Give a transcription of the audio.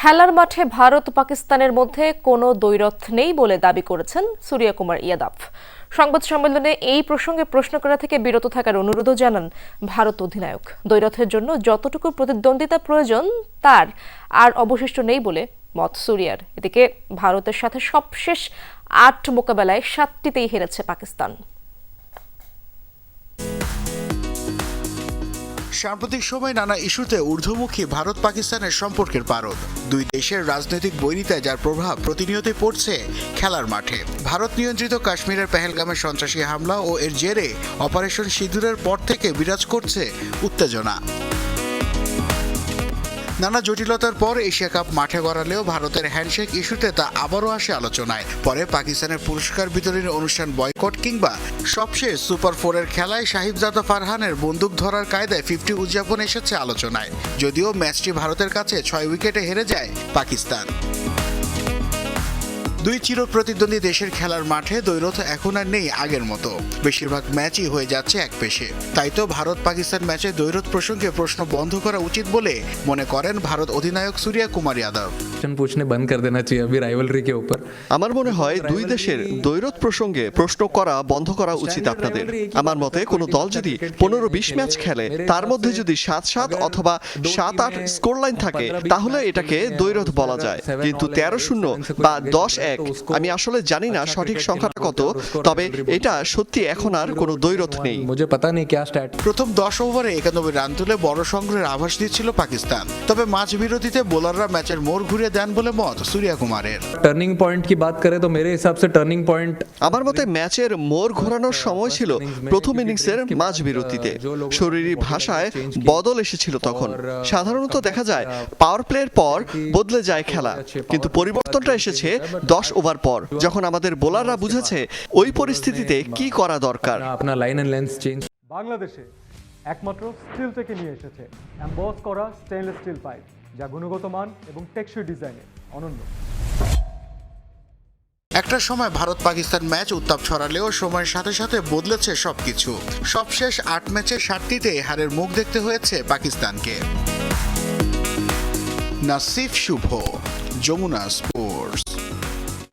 খেলার মাঠে ভারত পাকিস্তানের মধ্যে কোনো দ্বৈরথ নেই বলে দাবি করেছেন সূর্য কুমার ইয়াদাব। সংবাদ সম্মেলনে এই প্রসঙ্গে প্রশ্ন করা থেকে বিরত থাকার অনুরোধও জানান ভারত অধিনায়ক। দ্বৈরথের জন্য যতটুকু প্রতিদ্বন্দ্বিতা প্রয়োজন, তার আর অবশিষ্ট নেই বলে মত সুরিয়ার। এদিকে ভারতের সাথে সবশেষ আট মোকাবেলায় সাতটিতেই হেরেছে পাকিস্তান। সাম্প্রতিক সময় নানা ইস্যুতে ঊর্ধ্বমুখী ভারত পাকিস্তানের সম্পর্কের পারদ। দুই দেশের রাজনৈতিক বৈরিতায় যার প্রভাব প্রতিনিয়তই পড়ছে খেলার মাঠে। ভারত নিয়ন্ত্রিত কাশ্মীরের পেহেলগামে সন্ত্রাসী হামলা ও এর জেরে অপারেশন সিঁদুরের পর থেকে বিরাজ করছে উত্তেজনা। নানা জটিলতার পর এশিয়া কাপ মাঠে গড়ালেও ভারতের হ্যান্ডশেক ইস্যুতে তা আবারও আসে আলোচনায়। পরে পাকিস্তানের পুরস্কার বিতরণের অনুষ্ঠান বয়কট কিংবা সবশেষ সুপার ফোরের খেলায় সাহিবজাদা ফারহানের বন্দুক ধরার কায়দায় ফিফটি উদযাপন এসেছে আলোচনায়। যদিও ম্যাচটি ভারতের কাছে ছয় উইকেটে হেরে যায় পাকিস্তান। দুই চির প্রতিদ্বন্দ্বী দেশের খেলার মাঠে দ্বৈরথ এখন আর নেই আগের মতো। বেশিরভাগ ম্যাচই হয়ে যাচ্ছে এক পেশে। তাই তো ভারত পাকিস্তান ম্যাচে দ্বৈরথ প্রসঙ্গে প্রশ্ন বন্ধ করা উচিত বলে মনে করেন ভারত অধিনায়ক সূর্যা কুমার যাদব। আমার মনে হয় দুই দেশের দ্বৈরথ প্রসঙ্গে প্রশ্ন করা বন্ধ করা উচিত আপনাদের। আমার মতে কোনো দল যদি পনেরো বিশ ম্যাচ খেলে তার মধ্যে যদি সাত সাত অথবা সাত আট স্কোর লাইন থাকে তাহলে এটাকে দ্বৈরথ বলা যায়। কিন্তু তেরো শূন্য বা দশ এক এক আমি আসলে জানি না সঠিক সংখ্যাটা কত তবে এটা সত্যি এখন আর কোনো দৈরথ নেই। প্রথম দশ ওভারে একানব্বই রান তুলে বড় সংগ্রহের আভাস দিচ্ছিল পাকিস্তান। তবে মাঝ বিরতিতে বোলাররা ম্যাচের মোড় ঘুরিয়ে দেন বলে মত সূর্যা কুমারের টার্নিং পয়েন্ট কি বাদ করে তো মেরে হিসাব সে টার্নিং পয়েন্ট আমার মতে ম্যাচের মোড় ঘোরানোর সময় ছিল প্রথম ইনিংসের মাঝ বিরতিতে। শরীরী ভাষায় বদল এসেছিল তখন। সাধারণত দেখা যায় পাওয়ার প্লের পর বদলে যায় খেলা। কিন্তু পরিবর্তনটা এসেছে দশ ওভার পর। যখন আমাদের বোলাররা বুঝেছে ওই পরিস্থিতিতে কি করা দরকার। আপনার লাইন এন্ড লেন্স চেঞ্জ বাংলাদেশে একমাত্র স্টিল থেকে নিয়ে এসেছে অ্যাম্বস করা স্টেনলেস স্টিল পাইপ যা গুণগত মান এবং টেকসই ডিজাইনে অনন্য। একটা সময় ভারত পাকিস্তান ম্যাচ উত্তাপ ছড়ালেও সময়ের সাথে সাথে বদলেছে সবকিছু। সবশেষ আট ম্যাচে সাতটিতে হারের মুখ দেখতে হয়েছে পাকিস্তানকে। নাসিফ শুভ যমুনা স্পোর্টস